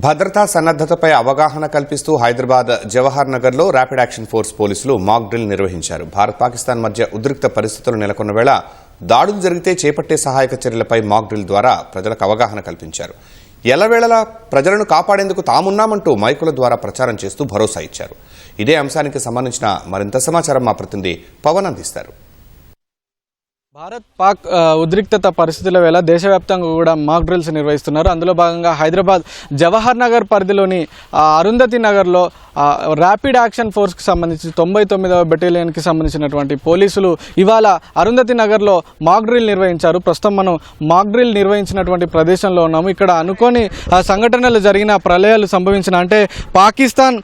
భద్రతా సన్నద్ధతపై అవగాహన కల్పిస్తూ హైదరాబాద్ జవహర్ నగర్లో ర్యాపిడ్ యాక్షన్ ఫోర్స్ పోలీసులు మాక్ డ్రిల్ నిర్వహించారు. భారత్ పాకిస్తాన్ మధ్య ఉద్రిక్త పరిస్థితులు నెలకొన్న వేళ దాడులు జరిగితే చేపట్టే సహాయక చర్యలపై మాక్ డ్రిల్ ద్వారా ప్రజలకు అవగాహన కల్పించారు. ఎల్లవేళలా ప్రజలను కాపాడేందుకు తామున్నామంటూ మైకుల ద్వారా ప్రచారం చేస్తూ భరోసా ఇచ్చారు. ఇదే అంశానికి సంబంధించిన మరింత సమాచారం మా ప్రతినిధి పవన్ అందిస్తారు. భారత్ పాక్ ఉద్రిక్తత పరిస్థితుల వేళ దేశవ్యాప్తంగా కూడా మాక్ డ్రిల్స్ నిర్వహిస్తున్నారు. అందులో భాగంగా హైదరాబాద్ జవహర్ నగర్ పరిధిలోని అరుంధతి నగర్లో ర్యాపిడ్ యాక్షన్ ఫోర్స్కి సంబంధించి తొంభై తొమ్మిదవ బెటాలియన్కి సంబంధించినటువంటి పోలీసులు ఇవాళ అరుంధతి నగర్లో మాక్ డ్రిల్ నిర్వహించారు. ప్రస్తుతం మనం మాక్ డ్రిల్ నిర్వహించినటువంటి ప్రదేశంలో ఉన్నాము. ఇక్కడ అనుకోని సంఘటనలు జరిగిన ప్రళయాలు సంభవించిన అంటే పాకిస్తాన్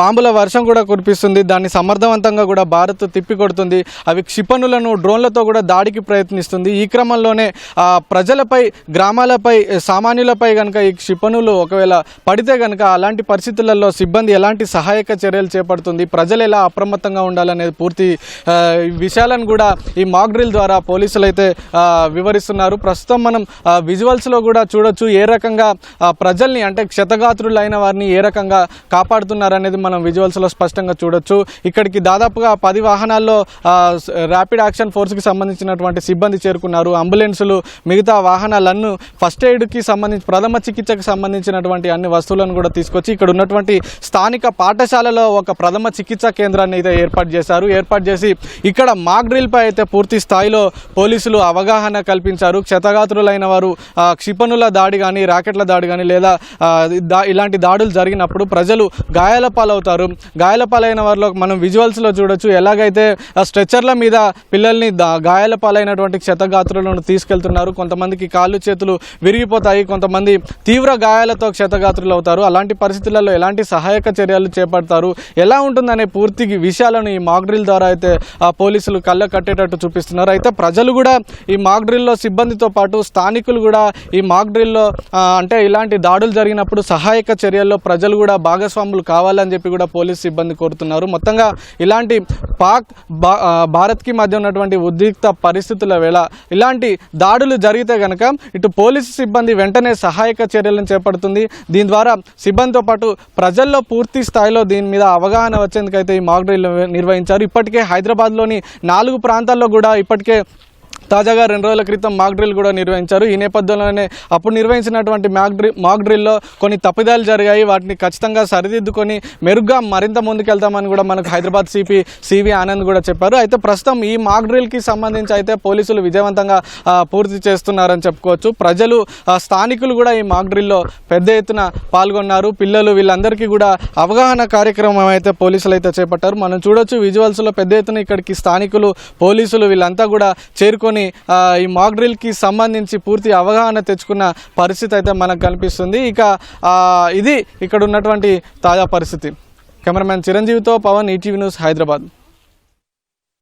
బాంబుల వర్షం కూడా కురిపిస్తుంది. దాన్ని సమర్థవంతంగా కూడా భారత్ తిప్పికొడుతుంది. అవి క్షిపణులను డ్రోన్లతో కూడా దాడి చేయడానికి ప్రయత్నిస్తుంది. ఈ క్రమంలోనే ఆ, ప్రజలపై గ్రామాలపై సామాన్యులపై కనుక ఈ క్షిపణులు ఒకవేళ పడితే కనుక అలాంటి పరిస్థితులలో సిబ్బంది ఎలాంటి సహాయక చర్యలు చేపడుతుంది? ప్రజలు ఎలా అప్రమత్తంగా ఉండాలనేది పూర్తి విషయాలను కూడా ఈ మాక్ డ్రిల్ ద్వారా పోలీసులు అయితే వివరిస్తున్నారు. ప్రస్తుతం మనం విజువల్స్లో కూడా చూడొచ్చు ఏ రకంగా ప్రజల్ని అంటే క్షతగాత్రులైన వారిని ఏ రకంగా కాపాడుతున్నారనేది మనం విజువల్స్లో స్పష్టంగా చూడొచ్చు. ఇక్కడికి దాదాపుగా పది వాహనాల్లో ర్యాపిడ్ యాక్షన్ ఫోర్స్కి సంబంధించినటువంటి సిబ్బంది చేరుకున్నారు. అంబులెన్సులు మిగతా వాహనాలను ఫస్ట్ ఎయిడ్కి సంబంధించి ప్రథమ చికిత్సకు సంబంధించినటువంటి అన్ని వస్తువులను కూడా తీసుకొచ్చి ఇక్కడ ఉన్నటువంటి స్థానిక పాఠశాలలో ఒక ప్రథమ చికిత్సా కేంద్రాన్ని అయితే ఏర్పాటు చేశారు. ఏర్పాటు చేసి ఇక్కడ మాక్ డ్రిల్పై అయితే పూర్తి స్థాయిలో పోలీసులు అవగాహన కల్పించారు. క్షతగాత్రులైన వారు క్షిపణుల దాడి కానీ రాకెట్ల దాడి కానీ లేదా దా- ఇలాంటి దాడులు జరిగినప్పుడు ప్రజలు గాయాల పాలవుతారు. గాయాల పాలైన వారిలో మనం విజువల్స్లో చూడొచ్చు. ఎలాగైతే స్ట్రెచ్చర్ల మీద పిల్లల్ని దా- గాయాల పాలైనటువంటి క్షతగాత్రులను తీసుకెళ్తున్నారు. కొంతమందికి కాళ్ళు చేతులు విరిగిపోతాయి. కొంతమంది తీవ్ర గాయాలతో క్షతగాత్రులు అవుతారు. అలాంటి పరిస్థితులలో ఎలాంటి సహాయక చర్యలు చేపడతారు? ఎలా ఉంటుందనే పూర్తి విషయాలను ఈ మాక్ డ్రిల్ ద్వారా అయితే ఆ పోలీసులు కళ్ళ కట్టేటట్టు చూపిస్తున్నారు. అయితే ప్రజలు కూడా ఈ మాక్ డ్రిల్లో సిబ్బందితో పాటు స్థానికులు కూడా ఈ మాక్ డ్రిల్లో అంటే ఇలాంటి దాడులు జరిగినప్పుడు సహాయక చర్యల్లో ప్రజలు కూడా భాగస్వాములు కావాలని చెప్పి కూడా పోలీస్ సిబ్బంది కోరుతున్నారు. మొత్తంగా ఇలాంటి పాక్ భా- భారత్కి మధ్య ఉన్నటువంటి ఉద్రిక్త పరిస్థితి పరిస్థితుల వేళ ఇలాంటి దాడులు జరిగితే కనుక ఇటు పోలీసు సిబ్బంది వెంటనే సహాయక చర్యలను చేపడుతుంది. దీని ద్వారా సిబ్బందితో పాటు ప్రజల్లో పూర్తి స్థాయిలో దీని మీద అవగాహన వచ్చేందుకైతే ఈ మాక్ డ్రిల్ నిర్వహించారు. ఇప్పటికే హైదరాబాద్లోని నాలుగు ప్రాంతాల్లో కూడా ఇప్పటికే తాజాగా రెండు రోజుల క్రితం మాక్ డ్రిల్ కూడా నిర్వహించారు. ఈ నేపథ్యంలోనే అప్పుడు నిర్వహించినటువంటి మాక్ డ్రిల్ మాక్ డ్రిల్లో కొన్ని తప్పిదాలు జరిగాయి. వాటిని ఖచ్చితంగా సరిదిద్దుకొని మెరుగ్గా మరింత ముందుకెళ్తామని కూడా మనకు హైదరాబాద్ సిపి సివి ఆనంద్ కూడా చెప్పారు. అయితే ప్రస్తుతం ఈ మాక్ డ్రిల్కి సంబంధించి అయితే పోలీసులు విజయవంతంగా పూర్తి చేస్తున్నారని చెప్పుకోవచ్చు. ప్రజలు స్థానికులు కూడా ఈ మాక్ డ్రిల్లో పెద్ద ఎత్తున పాల్గొన్నారు. పిల్లలు వీళ్ళందరికీ కూడా అవగాహన కార్యక్రమం అయితే పోలీసులు అయితే చేపట్టారు. మనం చూడొచ్చు విజువల్స్లో పెద్ద ఎత్తున ఇక్కడికి స్థానికులు పోలీసులు వీళ్ళంతా కూడా చేరుకొని కానీ ఈ మాక్ డ్రిల్కి సంబంధించి పూర్తి అవగాహన తెచ్చుకున్న పరిస్థితి అయితే మనకు కనిపిస్తుంది. ఇక ఇది ఇక్కడ ఉన్నటువంటి తాజా పరిస్థితి. కెమెరామ్యాన్ చిరంజీవితో పవన్ ఈటీవీ న్యూస్ హైదరాబాద్.